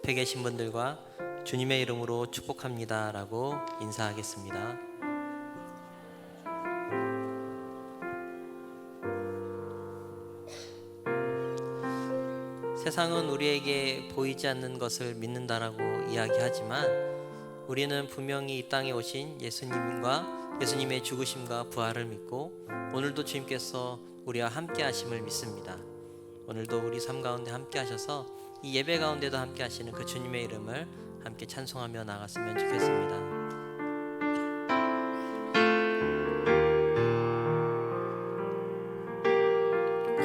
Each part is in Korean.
옆에 계신 분들과 주님의 이름으로 축복합니다 라고 인사하겠습니다. 세상은 우리에게 보이지 않는 것을 믿는다라고 이야기하지만 우리는 분명히 이 땅에 오신 예수님과 예수님의 죽으심과 부활을 믿고 오늘도 주님께서 우리와 함께 하심을 믿습니다. 오늘도 우리 삶 가운데 함께 하셔서 이 예배 가운데도 함께 하시는 그 주님의 이름을 함께 찬송하며 나갔으면 좋겠습니다.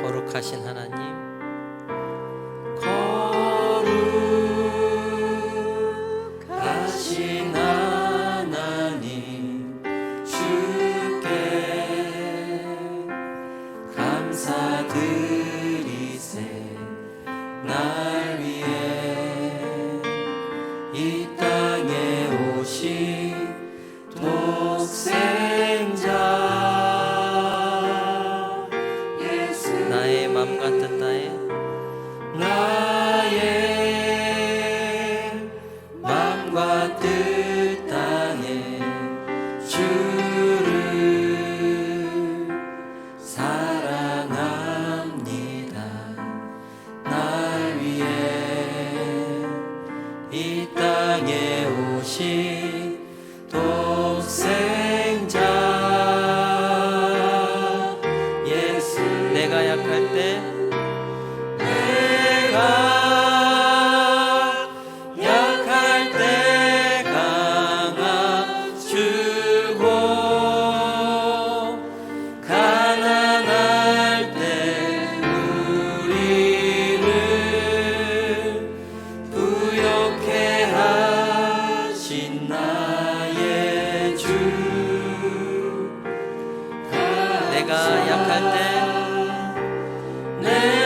거룩하신 하나님 내가 약할 때 내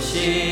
땅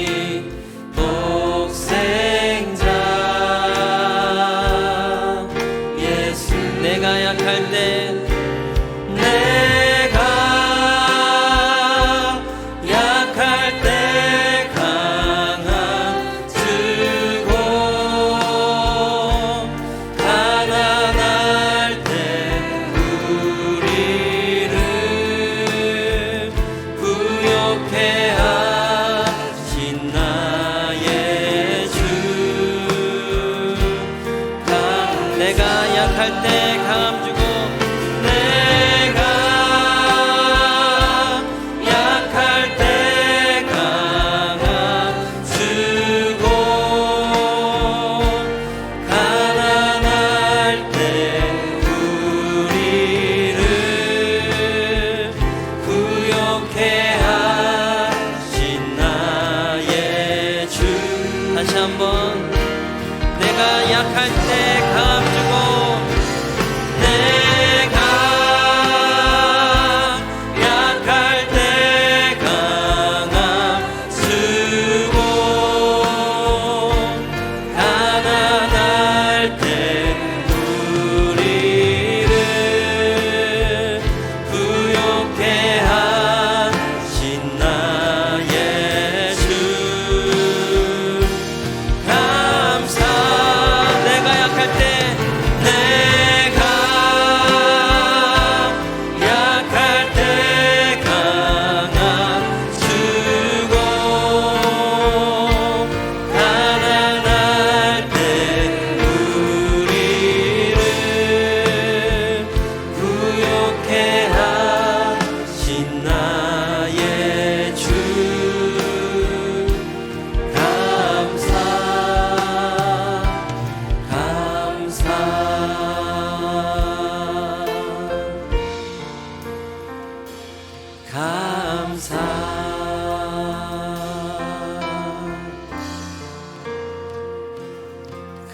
감사.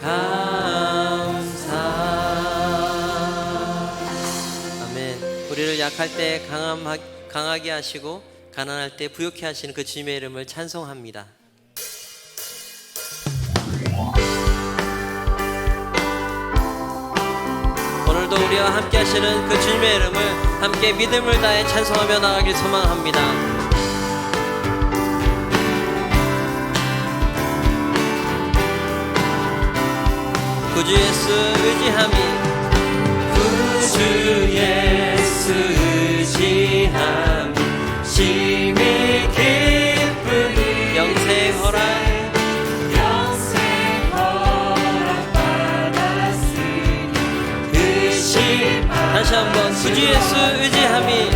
감사. 아멘. 우리를 약할 때 강함, 강하게 하시고 가난할 때 부욕해 하시는 그 주님의 이름을 찬송합니다. 우리와 함께 하시는 그 주님의 이름을 함께 믿음을 다해 찬성하며 나가길 소망합니다. 구주 예수 의지함이 구주 예 주 예수 의지함이.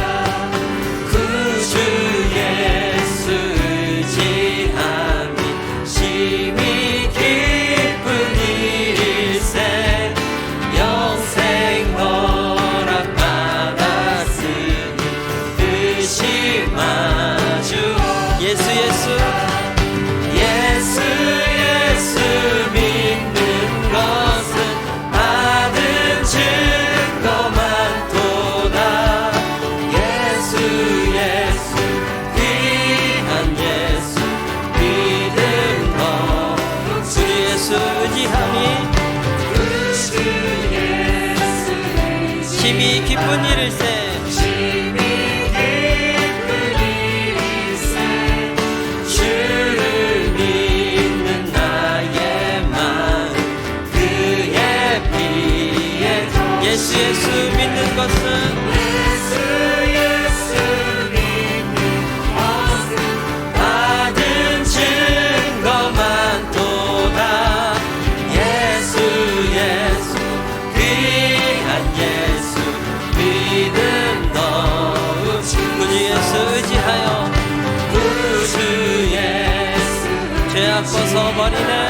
나쁜 일일세 for somebody now.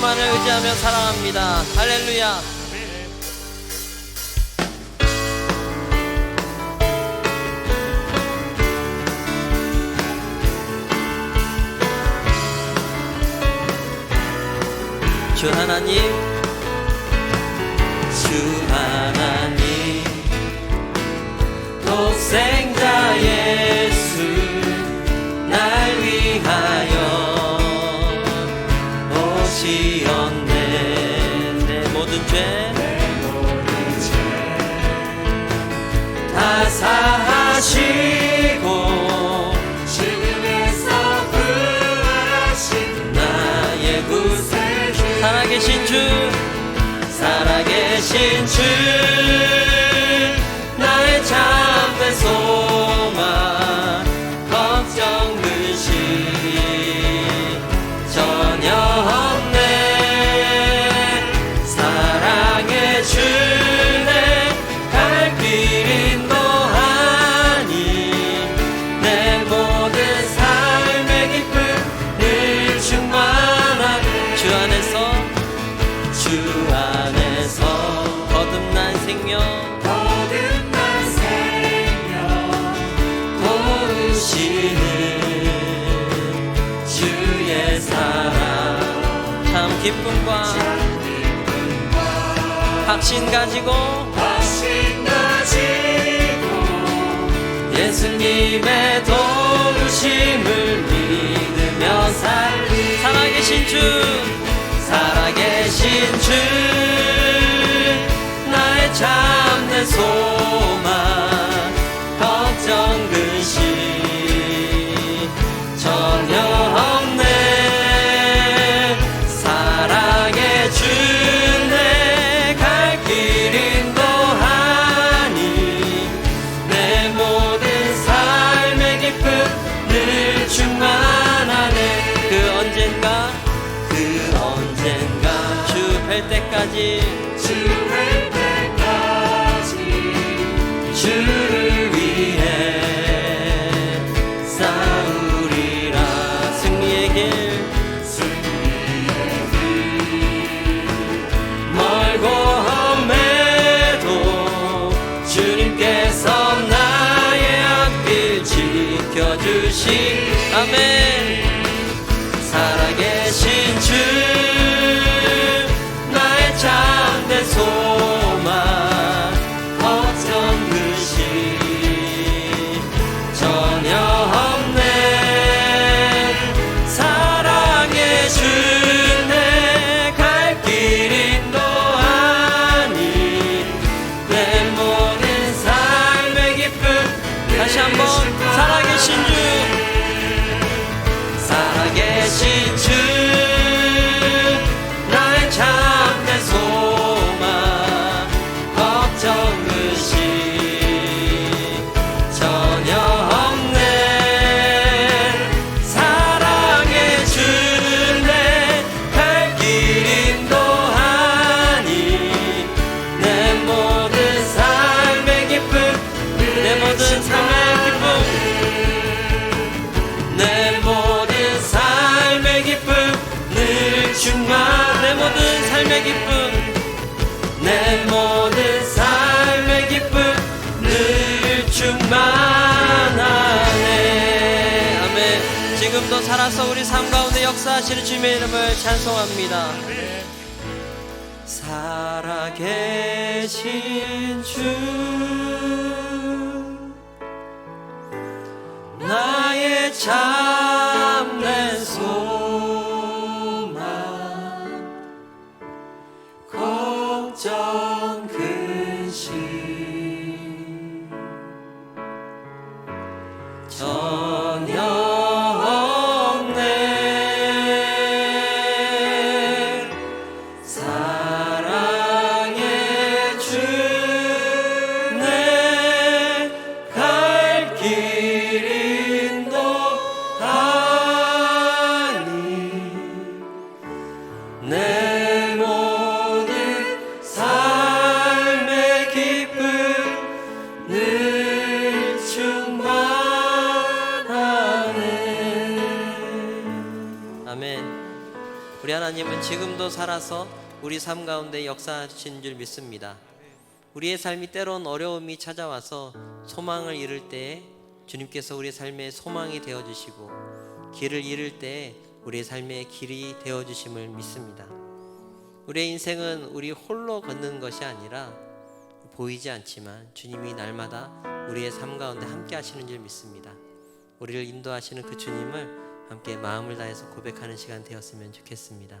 주님만을 의지하며 살아갑니다. 할렐루야. 주 하나님 Yeah. 확신 가지고 다시 가지고 예수님의 도우심을 믿으며 살리 살아계신 주. 살아계신 주. 나의 참된 소 내 모든 삶의 기쁨 늘 충만하네. 아멘. 지금도 살아서 우리 삶 가운데 역사하시는 주님의 이름을 찬송합니다. 살아계신 주 나의 참 살아서 우리 삶 가운데 역사하신 줄 믿습니다 우리의 삶이 때론 어려움이 찾아와서 소망을 잃을 때에 주님께서 우리의 삶의 소망이 되어 주시고 길을 잃을 때에 우리의 삶의 길이 되어 주심을 믿습니다. 우리의 인생은 우리 홀로 걷는 것이 아니라 보이지 않지만 주님이 날마다 우리의 삶 가운데 함께 하시는 줄 믿습니다. 우리를 인도하시는 그 주님을 함께 마음을 다해서 고백하는 시간 되었으면 좋겠습니다.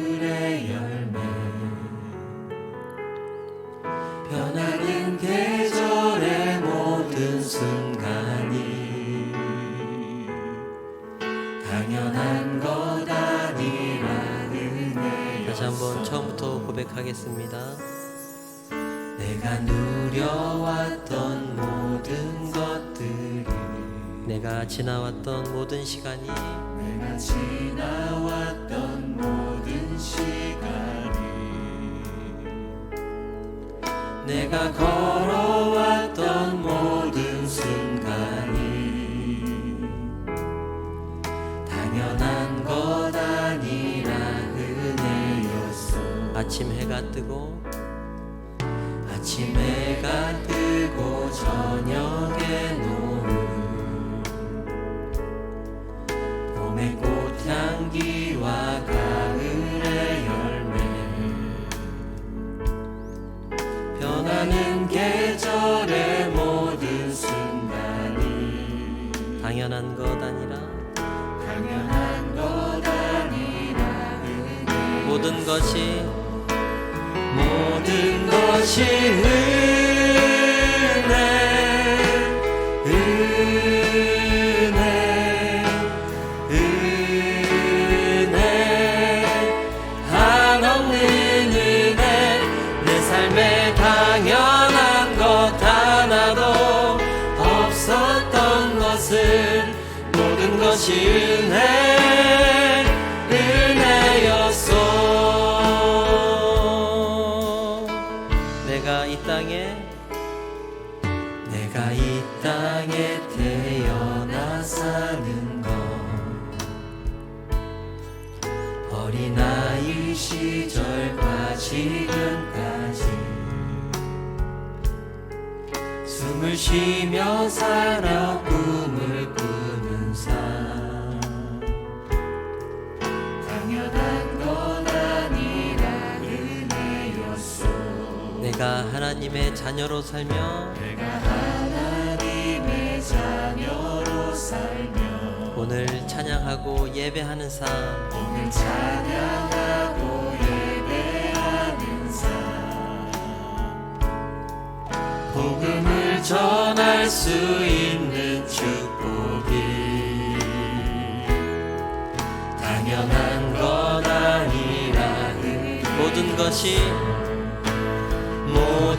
한번 처음부터 고백하겠습니다. 내가 누려왔던 모든 것들이 내가 지나왔던 모든 시간이 내가 지나왔던 모든 시간이 내가 걸어왔 아침 해가 뜨고 아침 해가 뜨고 저녁에 노을 봄의 꽃 자녀로 살며 내가 하나님의 자녀로 살며 오늘 찬양하고 예배하는 삶. 오늘 찬양하고 예배하는 삶. 복음을 전할 수 있는 축복이 당연한 것 아니라 모든 것이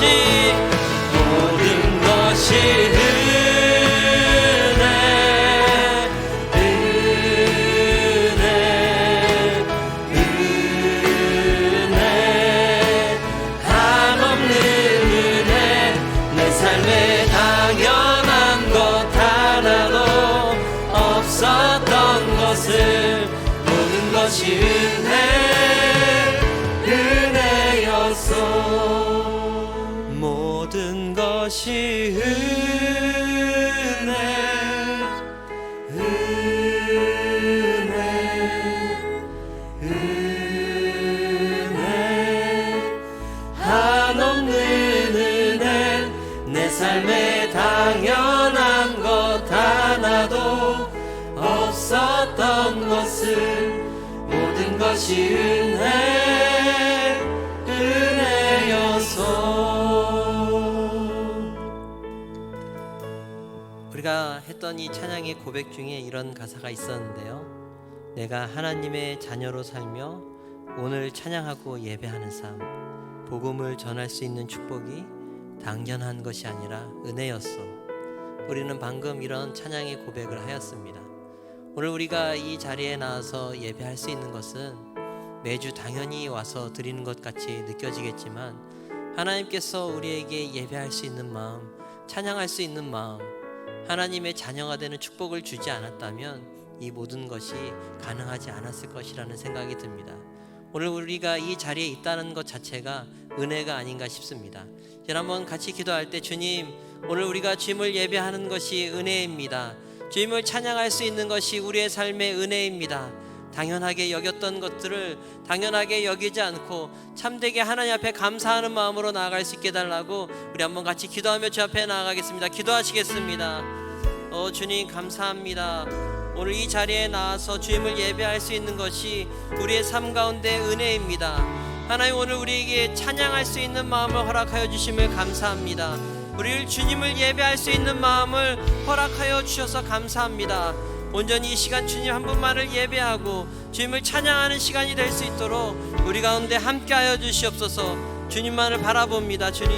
모 것을 모든 것이 은혜 은혜였소 우리가 했던 이 찬양의 고백 중에 이런 가사가 있었는데요. 내가 하나님의 자녀로 살며 오늘 찬양하고 예배하는 삶, 복음을 전할 수 있는 축복이 당연한 것이 아니라 은혜였어. 우리는 방금 이런 찬양의 고백을 하였습니다. 오늘 우리가 이 자리에 나와서 예배할 수 있는 것은 매주 당연히 와서 드리는 것 같이 느껴지겠지만 하나님께서 우리에게 예배할 수 있는 마음, 찬양할 수 있는 마음, 하나님의 자녀가 되는 축복을 주지 않았다면 이 모든 것이 가능하지 않았을 것이라는 생각이 듭니다. 오늘 우리가 이 자리에 있다는 것 자체가 은혜가 아닌가 싶습니다. 여러분 같이 기도할 때 주님 오늘 우리가 주님을 예배하는 것이 은혜입니다. 주님을 찬양할 수 있는 것이 우리의 삶의 은혜입니다. 당연하게 여겼던 것들을 당연하게 여기지 않고 참되게 하나님 앞에 감사하는 마음으로 나아갈 수 있게 달라고 우리 한번 같이 기도하며 주 앞에 나아가겠습니다. 기도하시겠습니다. 어 주님 감사합니다. 오늘 이 자리에 나와서 주님을 예배할 수 있는 것이 우리의 삶 가운데 은혜입니다. 하나님 오늘 우리에게 찬양할 수 있는 마음을 허락하여 주심을 감사합니다. 우리를 주님을 예배할 수 있는 마음을 허락하여 주셔서 감사합니다. 온전히 이 시간 주님 한 분만을 예배하고 주님을 찬양하는 시간이 될 수 있도록 우리 가운데 함께하여 주시옵소서. 주님만을 바라봅니다. 주님.